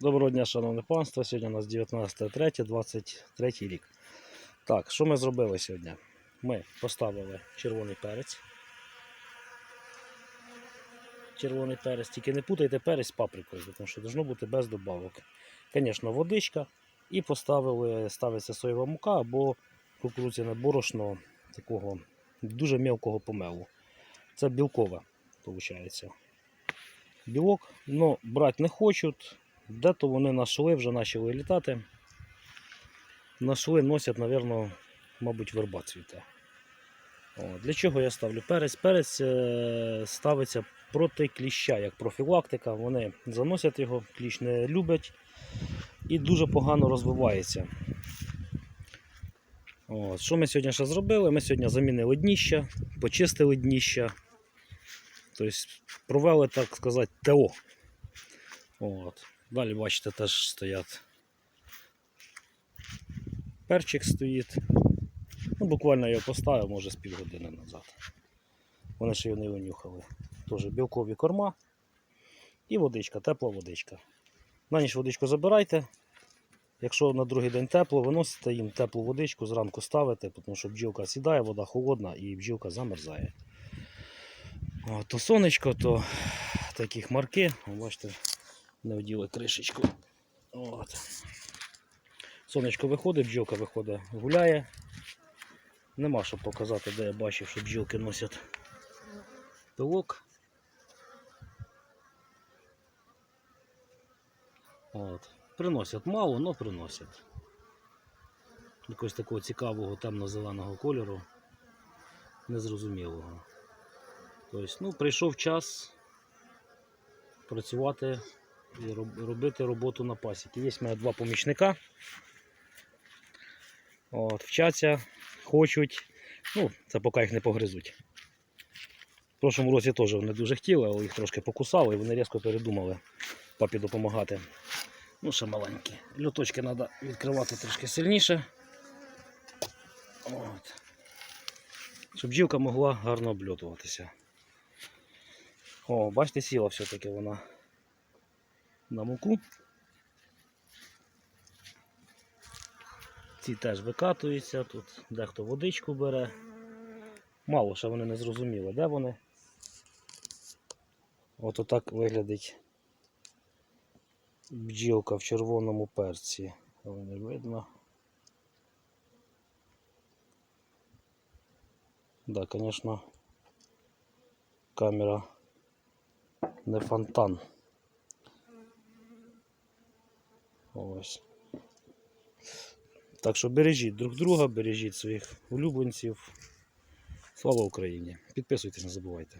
Доброго дня, шановне панство. Сьогодні у нас 19.03.23 рік. Так, що ми зробили сьогодні? Ми поставили червоний перець. Червоний перець, тільки не путайте перець з паприкою, тому що должно бути без добавок. Звісно, водичка. І поставили, ставиться соєва мука або кукурудзяне борошно такого дуже мілкого помелу. Це білкове, виходить. Білок, але брати не хочуть. Де-то вони нашли, вже почали літати. Нашли, носять, мабуть, мабуть, верба цвіте. О, для чого я ставлю перець? Перець е, ставиться проти кліща, як профілактика. Вони заносять його, кліщ не люблять і дуже погано розвивається. От. Що ми сьогодні ще зробили? Ми сьогодні замінили дніща, почистили дніща. Тобто провели, так сказати, ТО. От. Далі, бачите, теж стоять. Перчик стоїть. Ну, буквально його поставив, може, з півгодини назад. Вони ще його не винюхали. Теж білкові корма і водичка, тепла водичка. На ніч водичку забирайте. Якщо на другий день тепло, виносите їм теплу водичку, зранку ставите, тому що бджілка сідає, вода холодна і бджілка замерзає. О, то сонечко, то такі хмарки. Бачите, не вділи кришечку. От. Сонечко виходить, бджілка виходить, гуляє. Нема що показати, де я бачив, що бджілки носять пилок. От. Приносять мало, але приносять. Якогось такого цікавого темно-зеленого кольору. Незрозумілого. Тобто, ну, прийшов час працювати і робити роботу на пасіки. Є в мене два помічника. От, вчаться, хочуть. Ну, це поки їх не погризуть. В прошлому році теж вони дуже хотіли, але їх трошки покусали і вони різко передумали папі допомагати. Ну, ще маленькі. Люточки треба відкривати трошки сильніше. От. Щоб бджілка могла гарно обльотуватися. О, бачите, сіла все-таки вона на муку. Ці теж викатуються, тут дехто водичку бере. Мало ще вони не зрозуміли, де вони. От отак виглядить бджілка в червоному перці. Не видно. Да, звісно, камера не фонтан. Ось. Так що бережіть друг друга, бережіть своїх улюбленців. Слава Україні! Підписуйтесь, не забувайте.